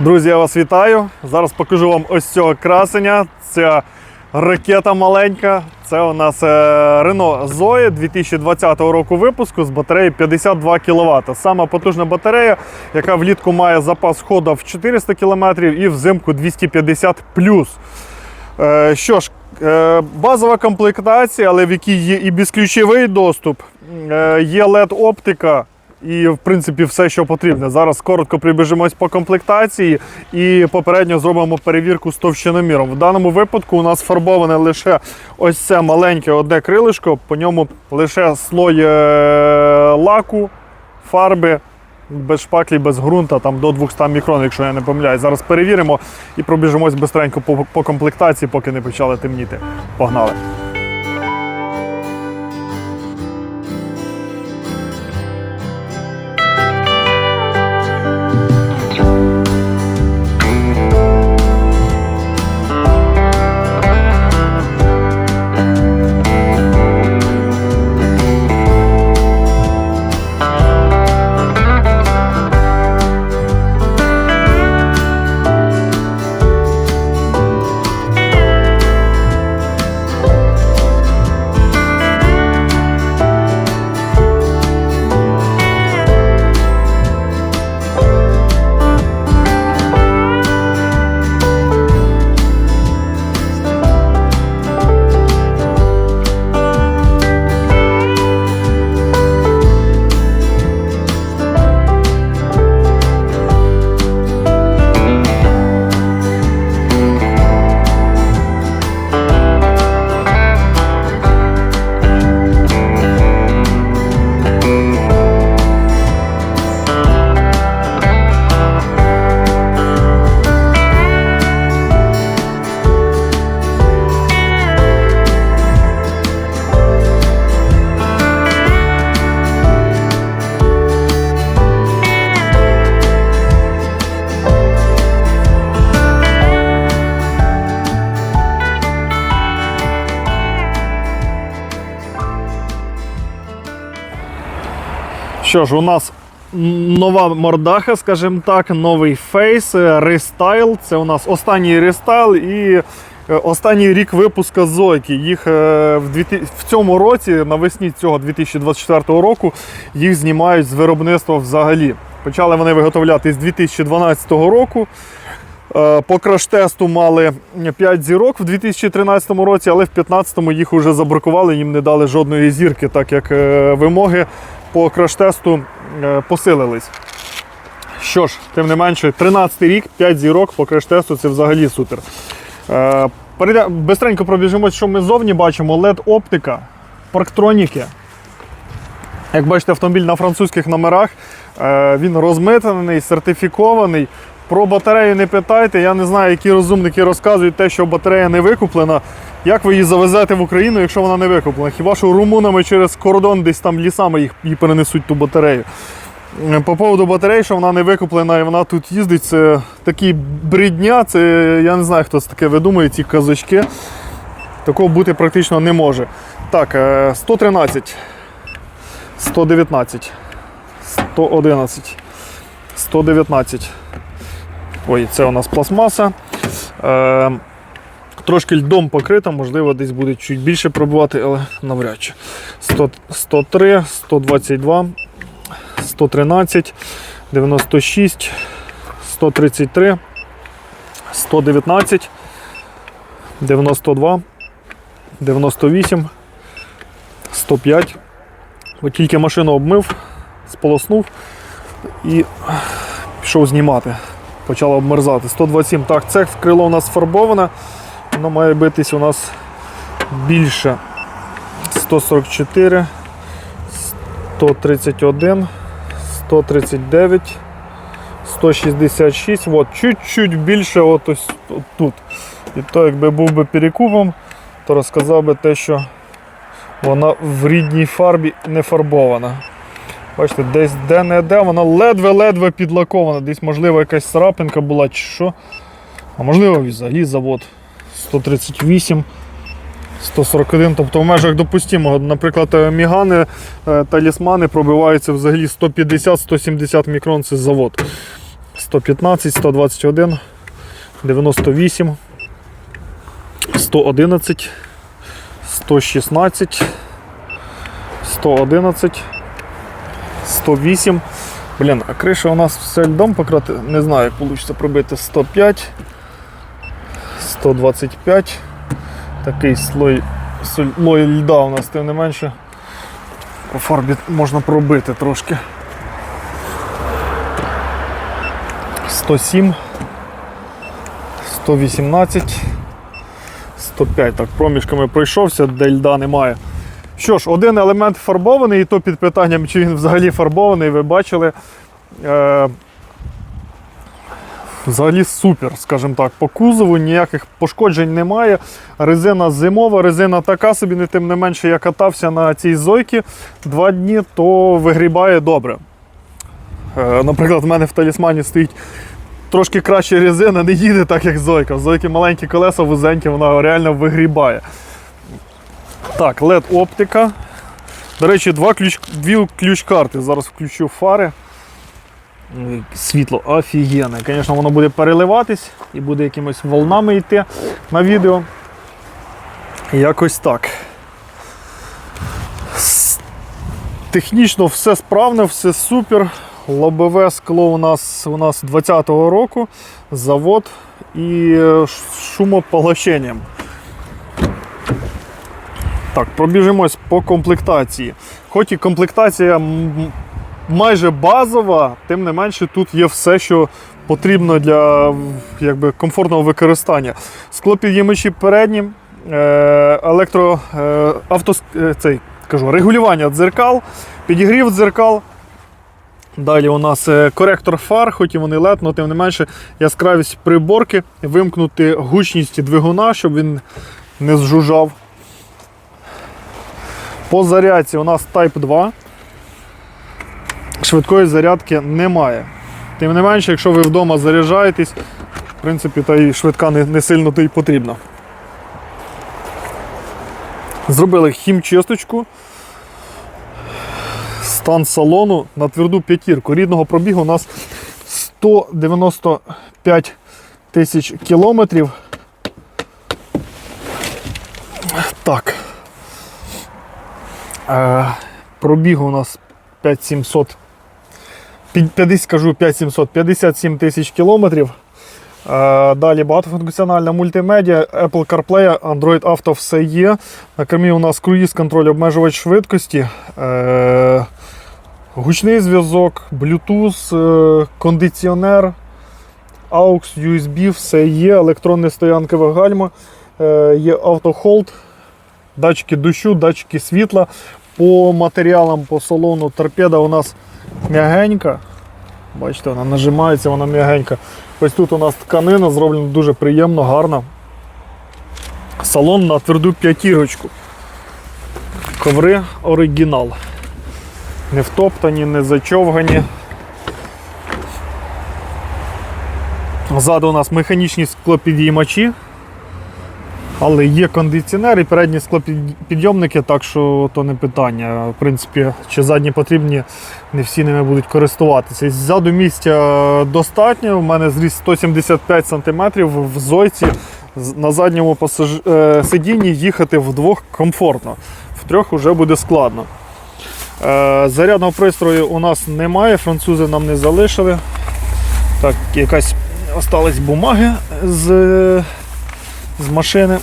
Друзі, я вас вітаю. Зараз покажу вам ось цього красення. Це ракета маленька. Це у нас Renault Zoe 2020 року випуску з батареєю 52 кВт. Сама потужна батарея, яка влітку має запас ходу в 400 км і взимку 250 Е, Що ж, е, базова комплектація, але в якій є і безключовий доступ, е, є LED-оптика. І, в принципі, все, що потрібно. Зараз коротко прибіжимось по комплектації і попередньо зробимо перевірку з товщиноміром. В даному випадку у нас фарбоване лише ось це маленьке одне крилишко, по ньому лише слой е, лаку, фарби, без шпаклі, без ґрунта, там до 200 мікрон, якщо я не помиляюсь. Зараз перевіримо і пробіжимось бистренько по, по комплектації, поки не почали темніти. Погнали! Що ж, у нас нова мордаха, скажімо так, новий фейс, е, рестайл. Це у нас останній рестайл і е, останній рік випуска Зойки. Їх е, в, 2000 в цьому році, навесні цього 2024 року, їх знімають з виробництва взагалі. Почали вони виготовляти з 2012 року. По краш-тесту мали 5 зірок в 2013 році, але в 2015 їх вже забракували, їм не дали жодної зірки, так як вимоги по краш-тесту е, посилились. Що ж, тим не менше, 13 рік, 5 зірок по краш-тесту це взагалі супер. Е, Бистренько пробіжимо, що ми зовні бачимо. LED-оптика, парктроніки. Як бачите, автомобіль на французьких номерах. Е, Він розмитнений, сертифікований. Про батарею не питайте. Я не знаю, які розумники розказують те, що батарея не викуплена. Як ви її завезете в Україну, якщо вона не викуплена? Хіба що румунами через кордон десь там лісами їх, її перенесуть ту батарею. Е, По поводу батареї, що вона не викуплена і вона тут їздить, це такі брідня, це я не знаю, хто це таке видумує, ці казочки. Такого бути практично не може. Так, е, 113, 119, 111, 119. Ой, це у нас пластмаса. Трошки льдом покрита, можливо, десь буде чуть більше пробувати, але навряд чи. 100, 103, 122, 113, 96, 133, 119, 92, 98, 105. От тільки машину обмив, сполоснув і пішов знімати. Почала обмерзати. 127. Так, це крило у нас фарбоване. Воно має битись у нас більше. 144, 131, 139, 166. От, чуть-чуть більше от ось от тут. І то, якби був би перекупом, то розказав би те, що вона в рідній фарбі не фарбована. Бачите, десь де-не-де, вона ледве-ледве підлакована. Десь, можливо, якась царапинка була чи що. А можливо, взагалі завод 138, 141, тобто в межах допустимого. Наприклад, е, мігани, е, талісмани пробиваються взагалі 150-170 мікрон це завод. 115, 121, 98, 111, 116, 111, 108. Блін, а криша у нас все льдом покрити. Не знаю, як вийде пробити 105, 125. Такий слой, слой льда у нас, тим не менше. По фарбі можна пробити трошки. 107, 118, 105. Так, проміжками пройшовся, де льда немає. Що ж, один елемент фарбований, і то під питанням, чи він взагалі фарбований, ви бачили. Е, Взагалі супер, скажімо так, по кузову ніяких пошкоджень немає. Резина зимова, резина така собі, не тим не менше, я катався на цій зойці два дні, то вигрібає добре. Е, Наприклад, в мене в талісмані стоїть трошки краща резина, не їде так, як зойка. Зойки маленькі колеса, вузенькі, вона реально вигрібає. Так, LED оптика. До речі, два ключ, дві ключ-карти. Зараз включу фари. Ой, Світло офігенне. Звісно, воно буде переливатись і буде якимось волнами йти на відео. Якось так. Технічно все справне, все супер. Лобове скло у нас у нас 20-го року, завод і е, шумополощенням. Так, пробіжимось по комплектації. Хоч і комплектація майже базова, тим не менше тут є все, що потрібно для якби, комфортного використання. Склопідіймачі передні, е, електро, е, авто, е, цей, кажу, регулювання дзеркал, підігрів дзеркал. Далі у нас коректор фар, хоч і вони LED, але тим не менше яскравість приборки, вимкнути гучність двигуна, щоб він не зжужжав. По зарядці у нас Type 2. Швидкої зарядки немає. Тим не менше, якщо ви вдома заряджаєтесь, в принципі, та і швидка не, не сильно то й потрібна. Зробили хімчисточку. Стан салону на тверду п'ятірку. Рідного пробігу у нас 195 тисяч кілометрів. Так. Е, пробігу у нас 5700. під- 50, скажу 5700, 57 тисяч кілометрів. Е, далі багатофункціональна мультимедіа, Apple CarPlay, Android Auto все є. На кермі у нас круїз контроль, обмежувач швидкості, е, гучний зв'язок, Bluetooth, е, кондиціонер, AUX, USB, все є, електронне стоянкове гальма, є автохолд, датчики дощу, датчики світла. По матеріалам, по салону торпеда у нас м'ягенька. Бачите, вона нажимається, вона м'ягенька. Ось тут у нас тканина зроблена дуже приємно, гарно. Салон на тверду п'ятірочку. Коври оригінал. Не втоптані, не зачовгані. Ззаду у нас механічні склопідіймачі. Але є кондиціонер і передні склопідйомники, так що то не питання. В принципі, чи задні потрібні, не всі ними будуть користуватися. Ззаду місця достатньо. У мене зріс 175 см в зойці. На задньому пасаж... е, сидінні їхати вдвох комфортно. Втрьох вже буде складно. Е, Зарядного пристрою у нас немає, французи нам не залишили. Так, якась осталась бумаги з з машини.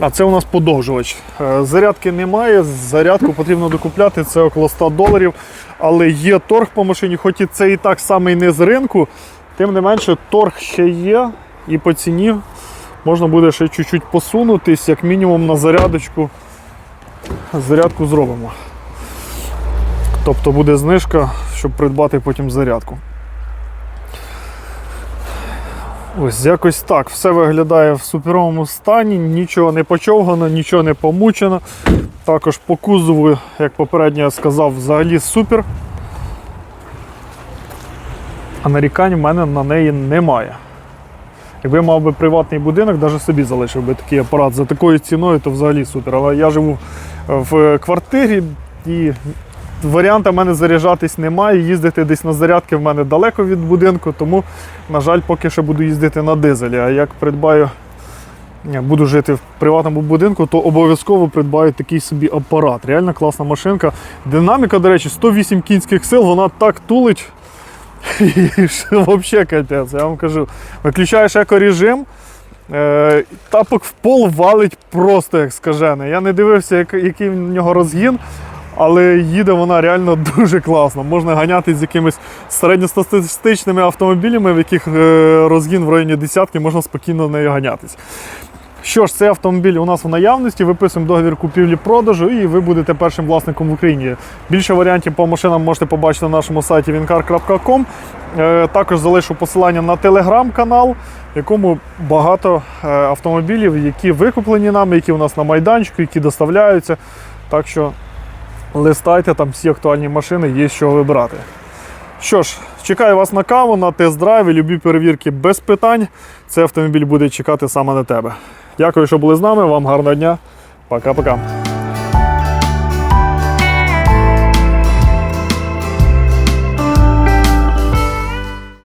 А це у нас подовжувач. Е, Зарядки немає, зарядку потрібно докупляти, це около 100 доларів. Але є торг по машині, хоч і це і так самий не з ринку, тим не менше торг ще є і по ціні можна буде ще чуть-чуть посунутись, як мінімум на зарядочку. Зарядку зробимо. Тобто буде знижка, щоб придбати потім зарядку. Ось якось так. Все виглядає в суперовому стані, нічого не почовгано, нічого не помучено. Також по кузову, як попередньо я сказав, взагалі супер. А нарікань в мене на неї немає. Якби мав би приватний будинок, навіть собі залишив би такий апарат за такою ціною, то взагалі супер. Але я живу в квартирі і варіанта в мене заряджатись немає. Їздити десь на зарядки в мене далеко від будинку, тому, на жаль, поки що буду їздити на дизелі. А як придбаю, буду жити в приватному будинку, то обов'язково придбаю такий собі апарат. Реально класна машинка. Динаміка, до речі, 108 кінських сил, вона так тулить. Взагалі капець, я вам кажу. Виключаєш екорежим, е, тапок в пол валить просто як скажене. Я не дивився, який в нього розгін, але їде вона реально дуже класно. Можна ганяти з якимись середньостатистичними автомобілями, в яких е, розгін в районі десятки, можна спокійно нею ганятись. Що ж, цей автомобіль у нас в наявності. Виписуємо договір купівлі-продажу, і ви будете першим власником в Україні. Більше варіантів по машинам можете побачити на нашому сайті wincar.com. Е, Також залишу посилання на телеграм-канал, в якому багато е, автомобілів, які викуплені нами, які у нас на майданчику, які доставляються. Так що листайте, там всі актуальні машини, є що вибрати. Що ж, чекаю вас на каву, на тест-драйві, любі перевірки без питань. Цей автомобіль буде чекати саме на тебе. Дякую, що були з нами. Вам гарного дня. Пока-пока.